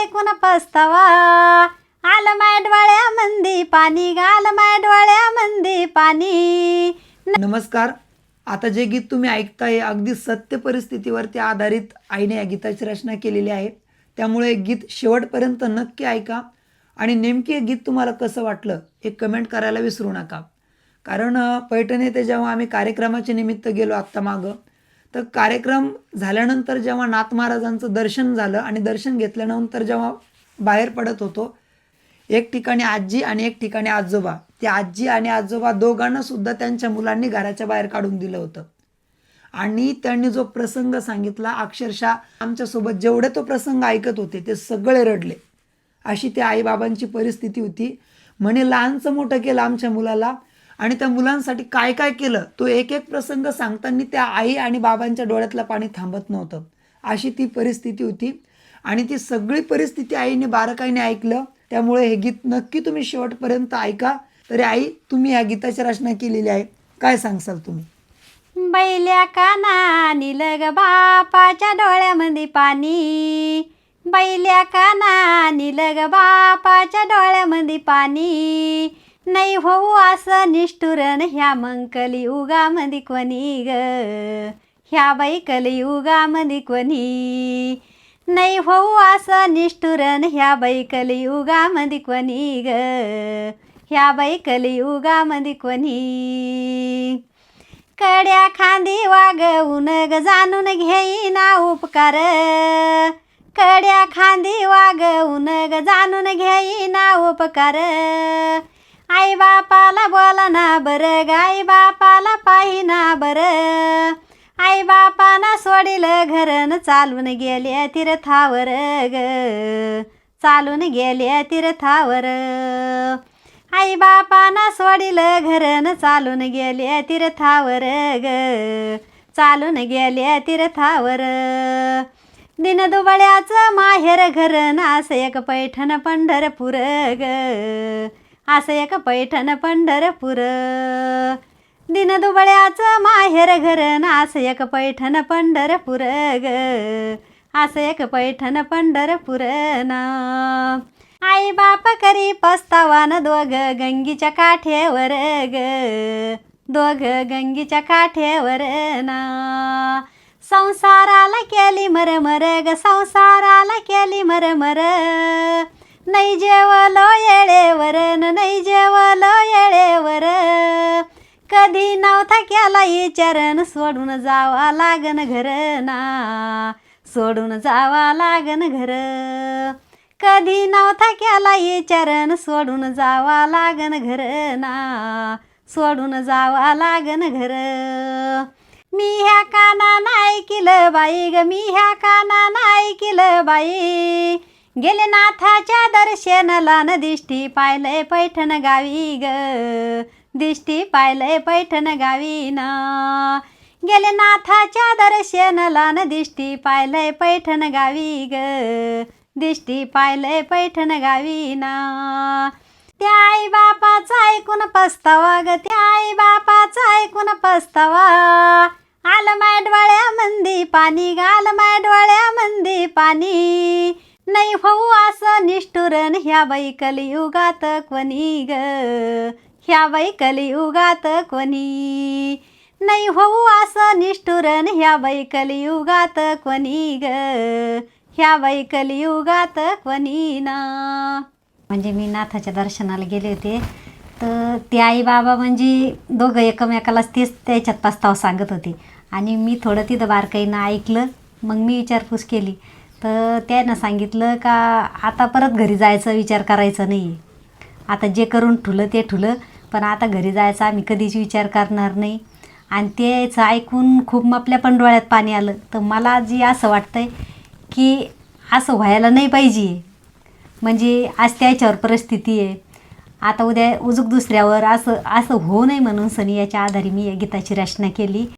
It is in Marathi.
ऐकून पस्तावा? आलं माय डोळ्यामंदी पाणी गाल माय डोळ्यामंदी पाणी. नमस्कार. आता जे गीत तुम्ही ऐकताय अगदी सत्य परिस्थितीवरती आधारित आईने या गीताची रचना केलेली आहे. त्यामुळे गीत शेवटपर्यंत नक्की ऐका आणि नेमकी हे गीत तुम्हाला कसं वाटलं हे कमेंट करायला विसरू नका. कारण पैठण येथे जेव्हा आम्ही कार्यक्रमाच्या निमित्त गेलो आत्ता मागं तर कार्यक्रम झाल्यानंतर जेव्हा नाथ महाराजांचं दर्शन झालं आणि दर्शन घेतल्यानंतर जेव्हा बाहेर पडत होतो एक ठिकाणी आजी आणि एक ठिकाणी आजोबा. ते आजी आणि आजोबा दोघांना सुद्धा त्यांच्या मुलांनी घराच्या बाहेर काढून दिलं होतं. आणि त्यांनी जो प्रसंग सांगितला अक्षरशः आमच्यासोबत जेवढे तो प्रसंग ऐकत होते ते सगळे रडले. अशी त्या आईबाबांची परिस्थिती होती. म्हणे लहानचं मोठं केलं आमच्या मुलाला आणि त्या मुलांसाठी काय काय केलं तो एक एक प्रसंग सांगताना त्या आई आणि बाबांच्या डोळ्यातलं पाणी थांबत नव्हतं. अशी ती परिस्थिती होती. आणि ती सगळी परिस्थिती आईने बारकाईने ऐकलं. त्यामुळे हे गीत नक्की तुम्ही शेवटपर्यंत ऐका. तरी आई तुम्ही या गीताची रचना केलेली आहे. काय सांगसाल तुम्ही? बैल्या काना निलग बापाच्या डोळ्यामध्ये पाणी. बैल्या काना निलग बापाच्या डोळ्यामध्ये पाणी. नाही होऊ असं निष्ठुरन ह्या मंकली उगामध्ये कोणी ग. ह्या बाई कलियुगामध्ये कोणी. नाही होऊ असं निष्ठुरन ह्या बाई कलियुगामध्ये कोणी ग. ह्या बाई कलियुगामध्ये कोणी. कड्या खांदी वागवून ग जाणून घेईना उपकार. कड्या खांदी वागवून ग जाणून घेईना उपकार. आई बापाला बोला ना बरं ग आई बापाला पाहिना बरं. आई बापाना सोडील घरन चालून गेले तीर्थावर ग. चालून गेले तीर्थावर. आई बापाना सोडील घरन चालून गेले तीर्थावर ग. चालून गेले तीर्थावर. दिन दुबळ्याचं माहेर घरन असं एक पैठण पंढरपूर ग. असं एक पैठण पंढरपूर. दिन दुबळ्याचं माहेर घर असं एक पैठण पंढरपूर ग. असं एक पैठण पंढरपूर ना. आई बाप करी पस्तावान दोघ गंगीच्या काठेवर ग. दोघ गंगीच्या काठेवर ना. संसाराला केली मर मर ग संसाराला केली मर मर नाही जेवलो येळेवर न नाही जेवलो येळेवर. कधी नाव थक्याला विचारन सोडून जावा लागन घर ना. सोडून जावा लागन घर. कधी नाव थक्याला विचारन सोडून जावा लागन घर ना. सोडून जावा लागन घर. मी ह्या काना नाही केलं बाई ग मी ह्या काना नाही केलं बाई. गेले नाथाच्या दर्शनाला न दिष्टी पाहिलंय पैठण गावी ग. दिष्टी पाहिलंय पैठण गावी ना. गेले नाथाच्या दर्शनाला न दिष्टी पाहिलंय पैठण गावी ग. दिष्टी पाहिलंय पैठण गावी ना. त्या आई बापाचं ऐकून पस्तावा ग त्या आई बापाचं ऐकून पस्तावा. आलं माय डोळ्यामंदी पाणी गाल माय डोळ्यामंदी पाणी. नाही होऊ असं निष्ठुरन ह्या बाई कलियुगात कोणी ग? ह्या बाई कलियुगात कोणी? नाही होऊ असं निष्ठुरन ह्या बाई कलियुगात कोणी ग? ह्या बाई कलियुगात कोणी ना? म्हणजे मी नाथाच्या दर्शनाला गेले होते. तर ते आई बाबा म्हणजे दोघं एकमेकालाच तेच त्याच्यात पस्ताव सांगत होते. आणि मी थोडं तिथं बारकाईनं ऐकलं. मग मी विचारपूस केली. तर त्यानं सांगितलं का आता परत घरी जायचा विचार करायचा नाही आता जे करून ठुलं ते ठुलं पण आता घरी जायचा आम्ही कधीच विचार करणार नाही. आणि तेच ऐकून खूप आपल्या पण डोळ्यात पाणी आलं. तर मला जी असं वाटतं आहे की असं व्हायला नाही पाहिजे. म्हणजे आज त्याच्यावर परिस्थिती आहे. आता उद्या उजूक दुसऱ्यावर असं असं होऊ नये म्हणून सनी याच्या आधारे मी या गीताची रचना केली.